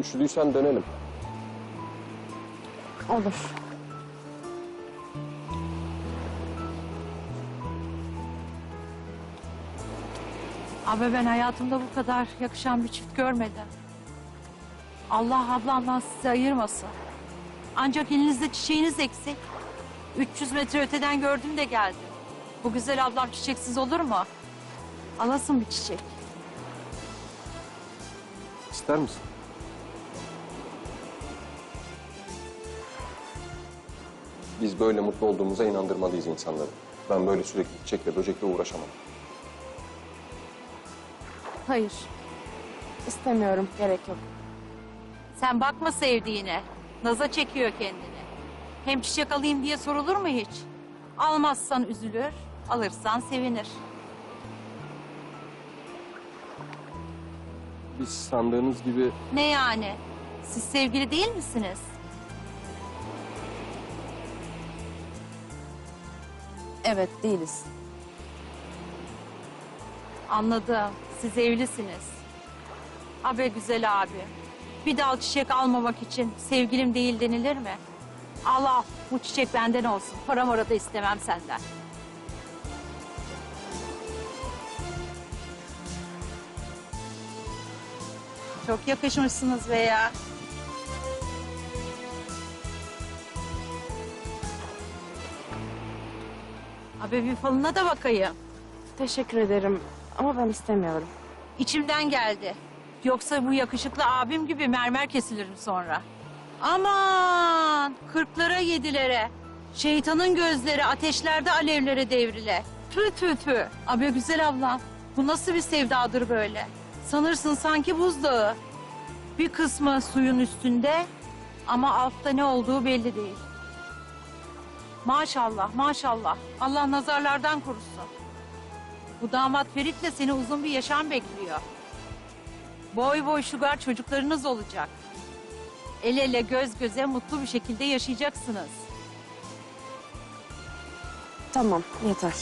Üşüdüysen dönelim. Olur. Abi ben hayatımda bu kadar yakışan bir çift görmedim. Allah ablamdan sizi ayırmasın. Ancak elinizde çiçeğiniz eksik. 300 metre öteden gördüm de geldim. Bu güzel ablam çiçeksiz olur mu? Alasın bir çiçek. İster misin? Biz böyle mutlu olduğumuza inandırmalıyız insanları. Ben böyle sürekli çiçekle böcekle uğraşamam. Hayır. İstemiyorum. Gerek yok. Sen bakma sevdiğine. Naza çekiyor kendini. Hem çiçek alayım diye sorulur mu hiç? Almazsan üzülür, alırsan sevinir. Biz sandığınız gibi Ne yani? Siz sevgili değil misiniz? Evet değiliz. Anladım. Siz evlisiniz. Abi güzel abi. Bir dal çiçek almamak için sevgilim değil denilir mi? Al al. Bu çiçek benden olsun. Para mara da istemem senden. Çok yakışmışsınız be ya. Abi bir falına da bakayım. Teşekkür ederim ama ben istemiyorum. İçimden geldi. Yoksa bu yakışıklı abim gibi mermer kesilirim sonra. Aman kırklara yedilere. Şeytanın gözleri ateşlerde alevlere devrile. Tü tü tü. Abi güzel ablam bu nasıl bir sevdadır böyle? Sanırsın sanki buzdağı. Bir kısmı suyun üstünde ama altta ne olduğu belli değil. Maşallah maşallah. Allah nazarlardan korusun. Bu damat Ferit'le seni uzun bir yaşam bekliyor. Boy boy şugar çocuklarınız olacak. El ele göz göze mutlu bir şekilde yaşayacaksınız. Tamam yeter.